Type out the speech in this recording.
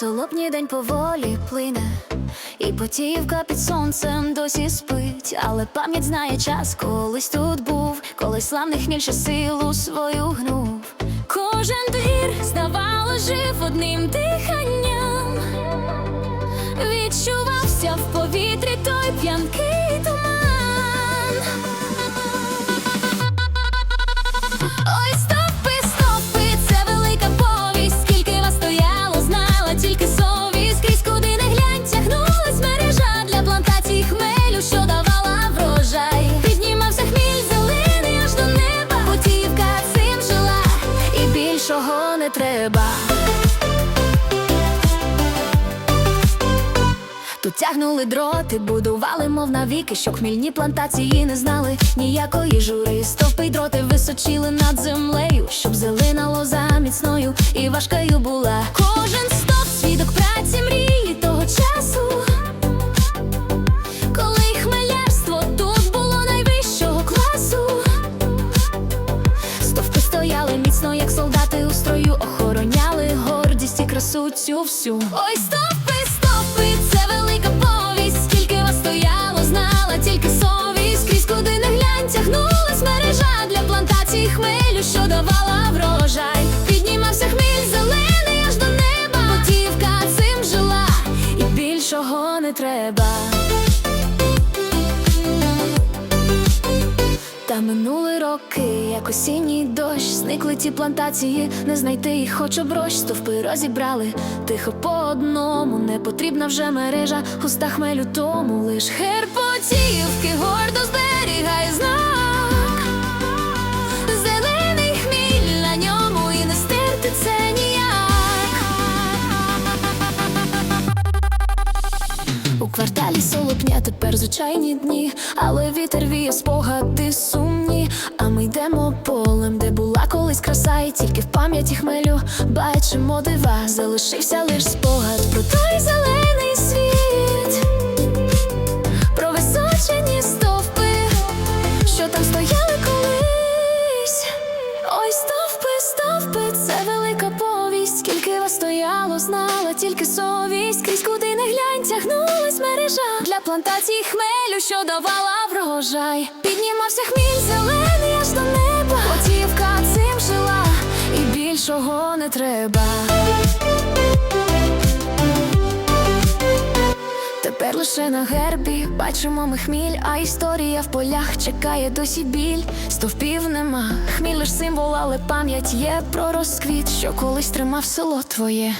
солопній день поволі плине, і потівка під сонцем досі спить, але пам'ять знає час, колись тут був, колись славних хміль силу свою гнув. Кожен двір, здавало, жив одним диханням. Відчувався Тут тягнули дроти, будували, мов навіки, що хмільні плантації не знали ніякої жури. Стовпи й дроти височили над землею, щоб зелена лоза міцною і важкою була. Кожен стовп свідок праці мрії того часу. Як солдати у строю, охороняли гордість і красу цю всю. Ой, стовпи, стовпи, це мережа для плантацій хмелю, що давала врожай. Піднімався хміль зелений аж до неба. Путівка цим жила, і більшого не треба. Та минули роки, як осінній дощ, зникли ті плантації, не знайти їх, хоч оброщ, стовпи розібрали тихо по одному, не потрібна вже мережа, густа хмелю тому лиш герпотівки тепер звичайні дні, але вітер віє спогади сумні. А ми йдемо полем, де була колись краса, і тільки в пам'яті хмелю бачимо дива. Залишився лиш спогад про той зелений плантацій хмелю, що давала врожай. Піднімався хміль зелений аж до неба. Готівка цим жила, і більшого не треба. Тепер лише на гербі бачимо ми хміль, а історія в полях чекає досі біль. Стовпів нема, хміль лиш символ, але пам'ять є про розквіт, що колись тримав село твоє.